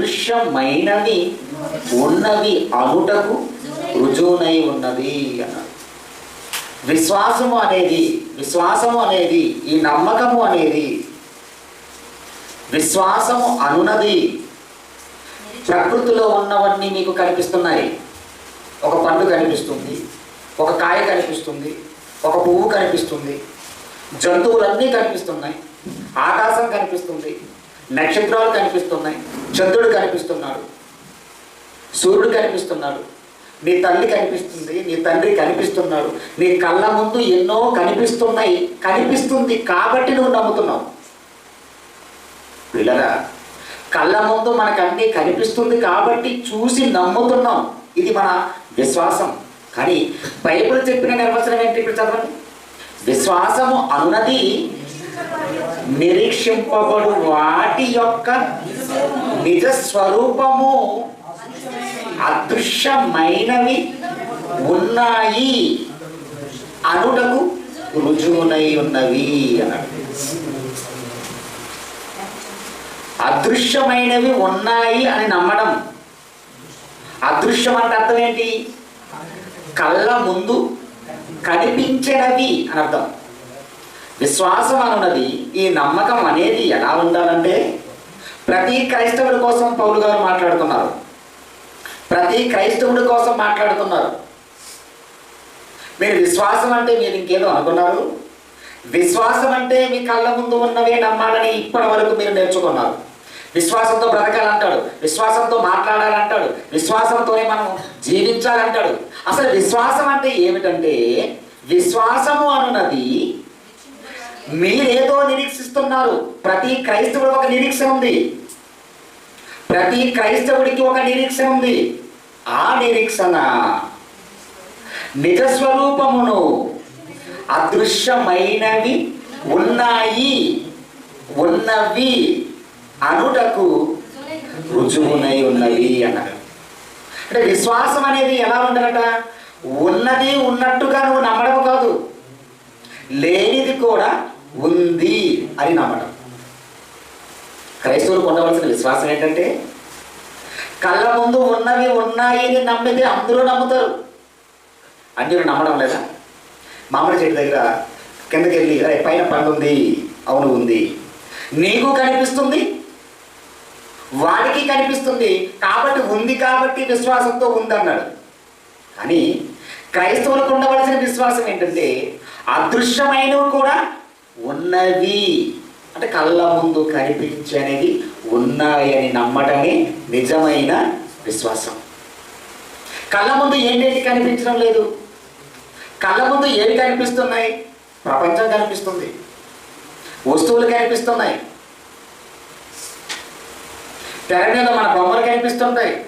అదృశ్యమైనవి ఉన్నవి అగుటకు రుజువునై ఉన్నది అన్నారు విశ్వాసము అనేది విశ్వాసము అనేది ఈ నమ్మకము అనేది విశ్వాసము అనునది. ప్రకృతిలో ఉన్నవన్నీ మీకు కనిపిస్తున్నాయి. ఒక పండు కనిపిస్తుంది ఒక కాయ కనిపిస్తుంది ఒక పువ్వు కనిపిస్తుంది జంతువులన్నీ కనిపిస్తున్నాయి ఆకాశం కనిపిస్తుంది నక్షత్రాలు కనిపిస్తున్నాయి. చంద్రుడు కనిపిస్తున్నాడు. సూర్యుడు కనిపిస్తున్నాడు. నీ తల్లి కనిపిస్తుంది. నీ తండ్రి కనిపిస్తున్నాడు. నీ కళ్ళ ముందు ఎన్నో కనిపిస్తున్నాయి. కనిపిస్తుంది కాబట్టి నువ్వు నమ్ముతున్నావు. పిల్లరా కళ్ళ ముందు మనకు అన్నీ కనిపిస్తుంది కాబట్టి చూసి నమ్ముతున్నాం ఇది మన విశ్వాసం. కానీ బైబిల్ చెప్పిన నిర్వచనం ఏంటి ఇప్పుడు చదవండి? విశ్వాసము అన్నది నిరీక్షింపబడు వాటి యొక్క నిజ స్వరూపము అదృశ్యమైనవి ఉన్నాయి. అనుటకు రుజువునై ఉన్నవి అన్నాడు అదృశ్యమైనవి ఉన్నాయి అని నమ్మడం. అదృశ్యం అంటే అర్థం ఏంటి? కళ్ళ ముందు కనిపించడవి అని అర్థం. విశ్వాసం అనున్నది ఈ నమ్మకం అనేది ఎలా ఉండాలంటే ప్రతి క్రైస్తవుడి కోసం పౌలు గారు మాట్లాడుతున్నారు. ప్రతి క్రైస్తవుడి కోసం మాట్లాడుతున్నారు. మీరు విశ్వాసం అంటే మీరు ఇంకేదో అనుకున్నారు? విశ్వాసం అంటే మీ కళ్ళ ముందు ఉన్నవే నమ్మాలని ఇప్పటి వరకు మీరు నేర్చుకున్నారు. విశ్వాసంతో బ్రతకాలంటాడు విశ్వాసంతో మాట్లాడాలంటాడు విశ్వాసంతోనే మనం జీవించాలంటాడు. అసలు విశ్వాసం అంటే ఏమిటంటే విశ్వాసము అన్నది మీరేదో నిరీక్షిస్తున్నారు. ప్రతి క్రైస్తవుడు ఒక నిరీక్షణ ఉంది. ప్రతి క్రైస్తవుడికి ఒక నిరీక్షణ ఉంది. ఆ నిరీక్షణ నిజ స్వరూపమును అదృశ్యమైనవి ఉన్నాయి. ఉన్నవి అనుటకు రుజువునై ఉన్నవి అన అంటే విశ్వాసం అనేది ఎలా ఉండాలట? ఉన్నది ఉన్నట్టుగా నువ్వు నమ్మడం కాదు. లేనిది కూడా ఉంది అని నమ్మడం క్రైస్తవులకు ఉండవలసిన విశ్వాసం ఏంటంటే కళ్ళ ముందు ఉన్నవి ఉన్నాయి అని నమ్మితే అందరూ నమ్ముతారు. అందరూ నమ్మడం లేదా? మామిడి చెట్టు దగ్గర కిందకి వెళ్ళి "అరే, పైన పండు ఉంది అవును ఉంది. నీకు కనిపిస్తుంది వాడికి కనిపిస్తుంది కాబట్టి ఉంది కాబట్టి విశ్వాసంతో ఉందన్నాడు. కానీ క్రైస్తవులకు ఉండవలసిన విశ్వాసం ఏంటంటే అదృశ్యమైనవి కూడా ఉన్నవి. అంటే కళ్ళ ముందు కనిపించనివి ఉన్నాయని నమ్మటమే నిజమైన విశ్వాసం. కళ్ళ ముందు ఏంటేంటి కనిపించడం లేదు? కళ్ళ ముందు ఏవి కనిపిస్తున్నాయి? ప్రపంచం కనిపిస్తుంది. వస్తువులు కనిపిస్తున్నాయి. తెర మీద మన బొమ్మలు కనిపిస్తుంటాయి.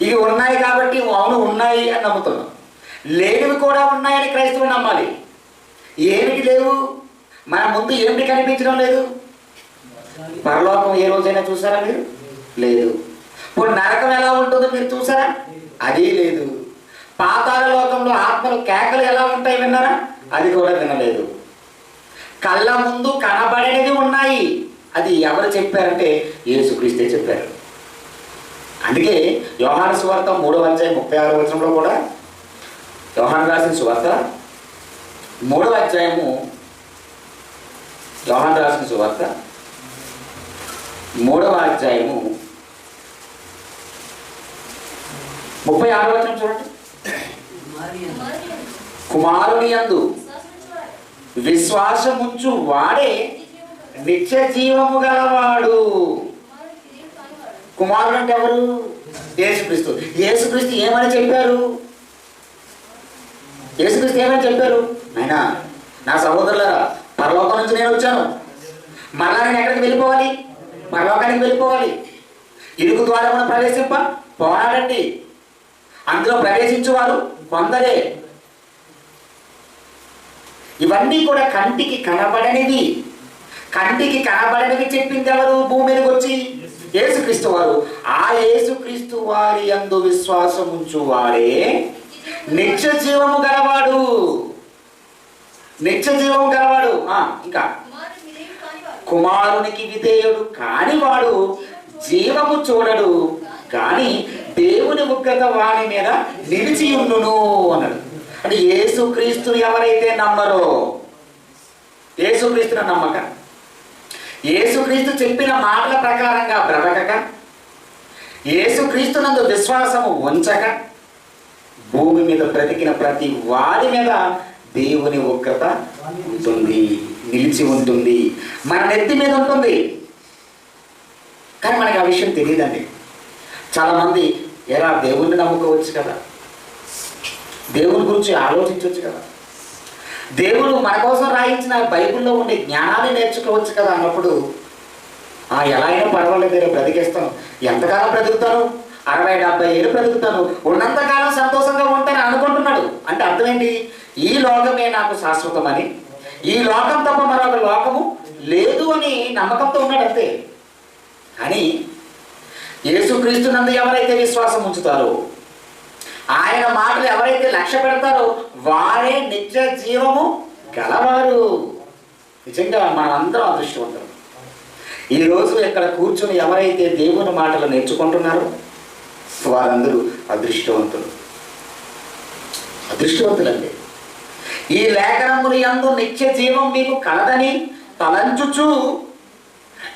ఇవి ఉన్నాయి కాబట్టి అవును ఉన్నాయి అని నమ్ముతున్నాం. లేనివి కూడా ఉన్నాయని క్రైస్తవులు నమ్మాలి. ఏమిటి లేవు? మన ముందు ఏమిటి కనిపించడం లేదు? పరలోకం ఏ రోజైనా చూసారా మీరు? లేదు. ఇప్పుడు నరకం ఎలా ఉంటుందో మీరు చూసారా? అది లేదు. పాతాల లోకంలో ఆత్మలు కేకలు ఎలా ఉంటాయి విన్నారా? అది కూడా వినలేదు. కళ్ళ ముందు కనబడేది ఉన్నాయి. అది ఎవరు చెప్పారంటే యేసుక్రీస్తే చెప్పారు. అందుకే యోహాను సువార్త మూడవ అధ్యాయం ముప్పై ఆరు వచనంలో కూడా యోహాను రాసిన సువార్త మూడవ అధ్యాయము యోహాను రాసిన సువార్త. మూడవ అధ్యాయము ముప్పై ఆరు వచనం చూడండి. కుమారుని అందు విశ్వాసముంచు వాడే నిత్య జీవము గలవాడు. కుమారుడు అంటే ఎవరు? యేసుక్రీస్తు. యేసుక్రీస్తు ఏమని చెప్పారు? యేసుక్రీస్తు ఏమని చెప్పారు? ఆయన నా సహోదరులారా పరలోకం నుంచి నేను వచ్చాను. మరలా నేను ఎక్కడికి వెళ్ళిపోవాలి? పరలోకానికి వెళ్ళిపోవాలి. ఇరుకు ద్వారమున ప్రవేశింప పోరాడండి. అందులో ప్రవేశించేవారు కొందరే. ఇవన్నీ కూడా కంటికి కనబడనివి. కంటికి కనబడనివి చెప్పింది ఎవరు? భూమి మీదకి వచ్చి యేసుక్రీస్తు వారు. ఆ యేసుక్రీస్తు వారి అందు విశ్వాసం ఉంచువారే నిత్య జీవము గలవాడు. నిత్య జీవము గలవాడు ఇంకా. కుమారునికి విధేయుడు కానివాడు జీవము చూడడు కానీ దేవుని ఉగ్రత వాణి మీద నిలిచి ఉండును అన్నాడు. అంటే యేసుక్రీస్తుని ఎవరైతే నమ్మరో యేసుక్రీస్తుని నమ్మక. యేసుక్రీస్తు చెప్పిన మాటల ప్రకారంగా బ్రతకక యేసుక్రీస్తునందు విశ్వాసము ఉంచక భూమి మీద బ్రతికిన ప్రతి వారి మీద దేవుని ఉగ్రత ఉంటుంది నిలిచి ఉంటుంది. మన నెత్తి మీద ఉంటుంది. కానీ మనకి ఆ విషయం తెలియదండి. చాలామంది ఎలా దేవుణ్ణి నమ్ముకోవచ్చు కదా? దేవుని గురించి ఆలోచించవచ్చు కదా? దేవుడు మన కోసం రాయించిన బైబిల్లో ఉండే జ్ఞానాన్ని నేర్చుకోవచ్చు కదా అన్నప్పుడు "ఆ, ఎలా అయినా పర్వాలేదు నేను బ్రతికేస్తాను. ఎంతకాలం బ్రతుకుతాను? అరవై డెబ్బై ఏళ్ళు బ్రతుకుతాను. ఉన్నంతకాలం సంతోషంగా ఉంటాను అనుకుంటున్నాడు. అంటే అర్థం ఏంటి? ఈ లోకమే నాకు శాశ్వతమని ఈ లోకం తప్ప మరొక లోకము లేదు అని నమ్మకంతో ఉన్నాడు అంతే. కానీ యేసుక్రీస్తు నందు ఎవరైతే విశ్వాసం ఉంచుతారో ఆయన మాటలు ఎవరైతే లక్ష్య పెడతారో వారే నిత్య జీవము గలవారు. నిజంగా మనం అందరం అదృష్టవంతులు ఈరోజు ఇక్కడ కూర్చుని ఎవరైతే దేవుని మాటలు నేర్చుకుంటున్నారో వారందరూ అదృష్టవంతులు. అదృష్టవంతులండి. ఈ లేఖనములు ఎందు నిత్య జీవం మీకు కలదని తలంచుచు.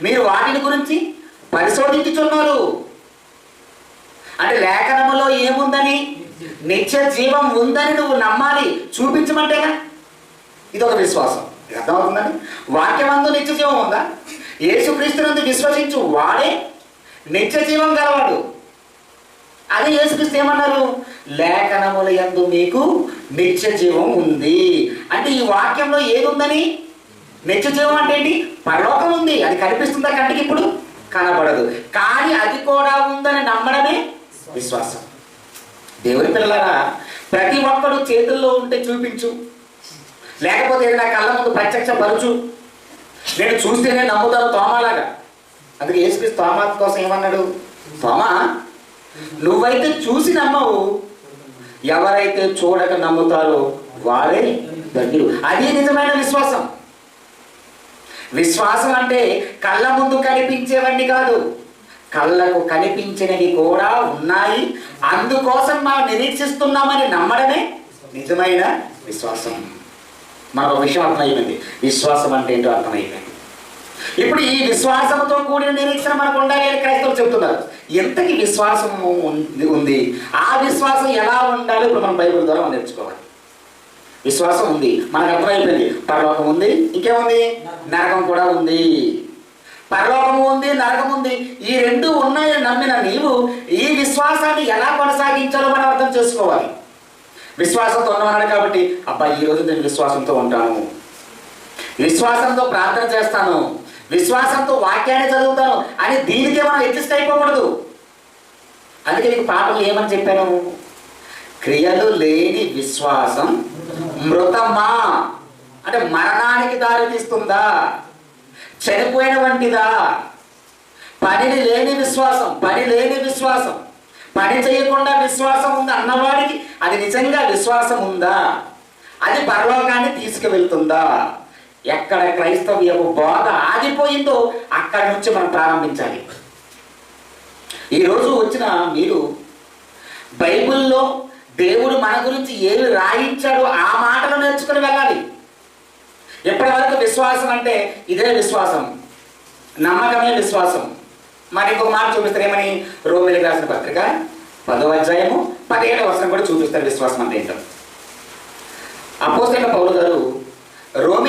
మీరు వాటిని గురించి పరిశోధించుచున్నారు. అంటే లేఖనములో ఏముందని? నిత్య జీవం ఉందని నువ్వు నమ్మాలి. చూపించమంటేగా ఇది ఒక విశ్వాసం. అర్థమవుతుందని వాక్యమందు నిత్య జీవం ఉందా? యేసుక్రీస్తునందు విశ్వసించు. వాడే నిత్య జీవం గలవాడు. అదే యేసుక్రీస్తు ఏమన్నారు? లేఖనముల యందు మీకు నిత్య జీవం ఉంది. అంటే ఈ వాక్యంలో ఏదుందని? నిత్య జీవం అంటే ఏంటి? పరలోకం ఉంది. అది కనిపిస్తుందా కంటికి ఇప్పుడు? కనబడదు. కానీ అది కూడా ఉందని నమ్మడమే విశ్వాసం. దేవుని పిల్లలారా ప్రతి ఒక్కడు చేతుల్లో ఉంటే చూపించు. లేకపోతే నా కళ్ళ ముందు ప్రత్యక్ష పరుచు. నేను చూస్తేనే నమ్ముతాను తోమలాగా. అందుకే యేసుక్రీస్తు తోమ కోసం ఏమన్నాడు? తోమా నువ్వైతే చూసి నమ్మవు. ఎవరైతే చూడక నమ్ముతారో వారే ధన్యులు అది నిజమైన విశ్వాసం. విశ్వాసం అంటే కళ్ళ ముందు కనిపించేవన్నీ కాదు. కళ్ళకు కనిపించినవి కూడా ఉన్నాయి. అందుకోసం మనం నిరీక్షిస్తున్నామని నమ్మడమే నిజమైన విశ్వాసం. మనకు విషయం అర్థమైపోయింది విశ్వాసం అంటే ఏంటో అర్థమైపోయింది ఇప్పుడు ఈ విశ్వాసంతో కూడిన నిరీక్షణ మనకు ఉండాలి అని క్రైస్తవులు చెప్తున్నారు. ఎంతకి విశ్వాసం ఉంది- ఉంది? ఆ విశ్వాసం ఎలా ఉండాలో ఇప్పుడు మనం బైబిల్ ద్వారా మనం నేర్చుకోవాలి. విశ్వాసం ఉంది. మనకు అర్థమైపోయింది. పరలోకం ఉంది ఇంకేముంది? నరకం కూడా ఉంది. పరలోకము ఉంది నరకం ఉంది. ఈ రెండు ఉన్నాయని నమ్మిన నీవు ఈ విశ్వాసాన్ని ఎలా కొనసాగించాలో మనం అర్థం చేసుకోవాలి. విశ్వాసంతో ఉన్నవాడు కాబట్టి అబ్బా ఈ రోజు నేను విశ్వాసంతో ఉంటాను. విశ్వాసంతో ప్రార్థన చేస్తాను. విశ్వాసంతో వాక్యాన్ని చదువుతాను అని దీనికే మనం అడ్జస్ట్ అయిపోకూడదు. అందుకే నీకు పాటలు ఏమని చెప్పాను? క్రియలు లేని విశ్వాసం మృతమా? అంటే మరణానికి దారితీస్తుందా? చనిపోయిన వంటిదా? పనిని లేని విశ్వాసం పని లేని విశ్వాసం. పని చేయకుండా విశ్వాసం ఉంది అన్నవాడికి అది నిజంగా విశ్వాసం ఉందా? అది పరలోకాన్ని తీసుకువెళ్తుందా? ఎక్కడ క్రైస్తవ్యపు బోధ ఆగిపోయిందో అక్కడి నుంచి మనం ప్రారంభించాలి. ఈరోజు వచ్చిన మీరు బైబిల్లో దేవుడు మన గురించి ఏమి రాయించాడో ఆ మాటలు నేర్చుకుని వెళ్ళాలి. ఎప్పటివరకు విశ్వాసం అంటే ఇదే విశ్వాసం నమ్మకమే విశ్వాసం. మరి ఇంకొక మాట చూపిస్తారేమని ఏమని? రాసిన పత్రిక పదో అధ్యాయము పదిహేడవ వచనం కూడా చూపిస్తారు విశ్వాసం అంటే ఏంటో. అపోజిట్ పౌరు గారు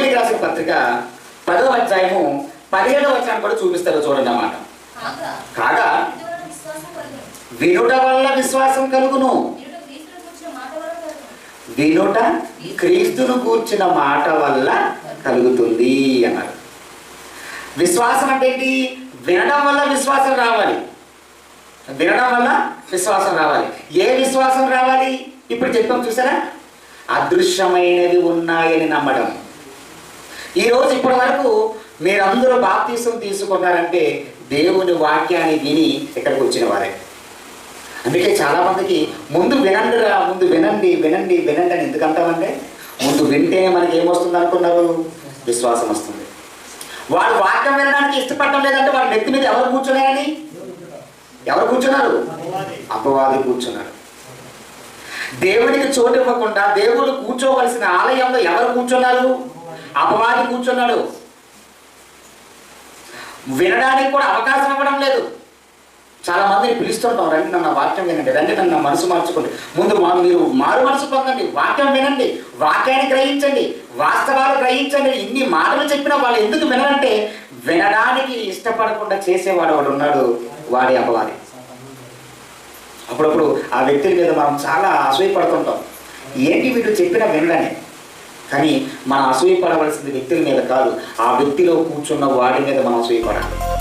రోమిలికి రాసిన పత్రిక పదో అధ్యాయము పదిహేడవ వచనం కూడా చూపిస్తారు చూడండి అన్నమాట. కాగా. వినుట వల్ల విశ్వాసం కలుగును. వినుట క్రీస్తును కూర్చిన మాట వల్ల. కలుగుతుంది అన్నారు. విశ్వాసం అంటే ఏంటి? వినడం వల్ల విశ్వాసం రావాలి. వినడం వల్ల విశ్వాసం రావాలి. ఏ విశ్వాసం రావాలి? ఇప్పుడు చెప్పాం చూసారా? అదృశ్యమైనవి ఉన్నాయని నమ్మడం. ఈరోజు ఇప్పటి వరకు మీరందరూ బాప్తీసం తీసుకున్నారంటే దేవుని వాక్యాన్ని విని ఇక్కడికి వచ్చిన వారే. అందుకే చాలామందికి ముందు వినండి రా ముందు వినండి వినండి వినండి అని ఎందుకు అంటామంటే ముందు వింటేనే మనకి ఏమొస్తుంది అనుకున్నారు? విశ్వాసం వస్తుంది. వాళ్ళు వాక్యం వినడానికి ఇష్టపడటం లేదంటే వాళ్ళ నెత్తి మీద ఎవరు కూర్చున్నారని? ఎవరు కూర్చున్నారు? అపవాది కూర్చున్నారు. దేవునికి చోటు ఇవ్వకుండా దేవుడు కూర్చోవలసిన ఆలయంలో ఎవరు కూర్చున్నారు? అపవాది కూర్చున్నాడు. వినడానికి కూడా అవకాశం ఇవ్వడం లేదు. చాలా మందిని పిలుస్తుంటాం రండి నన్న వాక్యం వినండి రండి నన్న మనసు మార్చుకోండి. ముందు మా మీరు మారు మనసు పొందండి వాక్యం వినండి వాక్యాన్ని గ్రహించండి వాస్తవాలు గ్రహించండి. ఇన్ని మాటలు చెప్పినా వాళ్ళు ఎందుకు వినరంటే వినడానికి ఇష్టపడకుండా చేసేవాడు వాడు ఉన్నాడు వాడి అపవాది. అప్పుడప్పుడు ఆ వ్యక్తుల మీద మనం చాలా అసూయపడుతుంటాం. ఏంటి వీడు చెప్పిన వినడని? కానీ మనం అసూయపడవలసింది వ్యక్తుల మీద కాదు ఆ వ్యక్తిలో కూర్చున్న వాడి మీద మనం అసూయపడాలి.